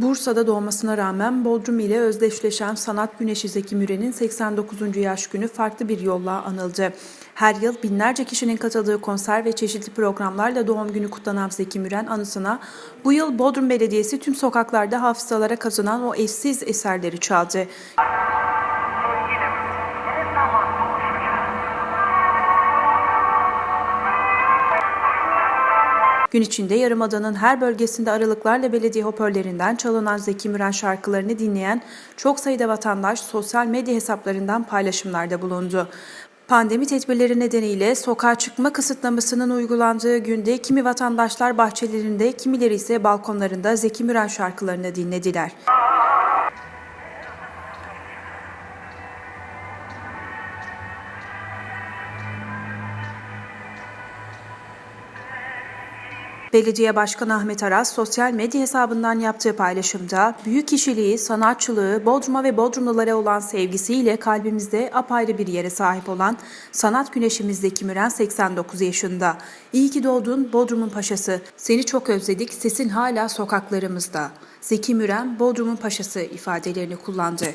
Bursa'da doğmasına rağmen Bodrum ile özdeşleşen sanat güneşi Zeki Müren'in 89. yaş günü farklı bir yolla anıldı. Her yıl binlerce kişinin katıldığı konser ve çeşitli programlarla doğum günü kutlanan Zeki Müren anısına bu yıl Bodrum Belediyesi tüm sokaklarda hafızalara kazanan o eşsiz eserleri çaldı. Gün içinde Yarımada'nın her bölgesinde aralıklarla belediye hoparlörlerinden çalınan Zeki Müren şarkılarını dinleyen çok sayıda vatandaş sosyal medya hesaplarından paylaşımlarda bulundu. Pandemi tedbirleri nedeniyle sokağa çıkma kısıtlamasının uygulandığı günde kimi vatandaşlar bahçelerinde, kimileri ise balkonlarında Zeki Müren şarkılarını dinlediler. Belediye Başkanı Ahmet Aras sosyal medya hesabından yaptığı paylaşımda büyük kişiliği, sanatçılığı, Bodrum'a ve Bodrumlulara olan sevgisiyle kalbimizde apayrı bir yere sahip olan sanat güneşimizdeki Müren 89 yaşında. İyi ki doğdun Bodrum'un paşası. Seni çok özledik, sesin hala sokaklarımızda. Zeki Müren Bodrum'un paşası ifadelerini kullandı.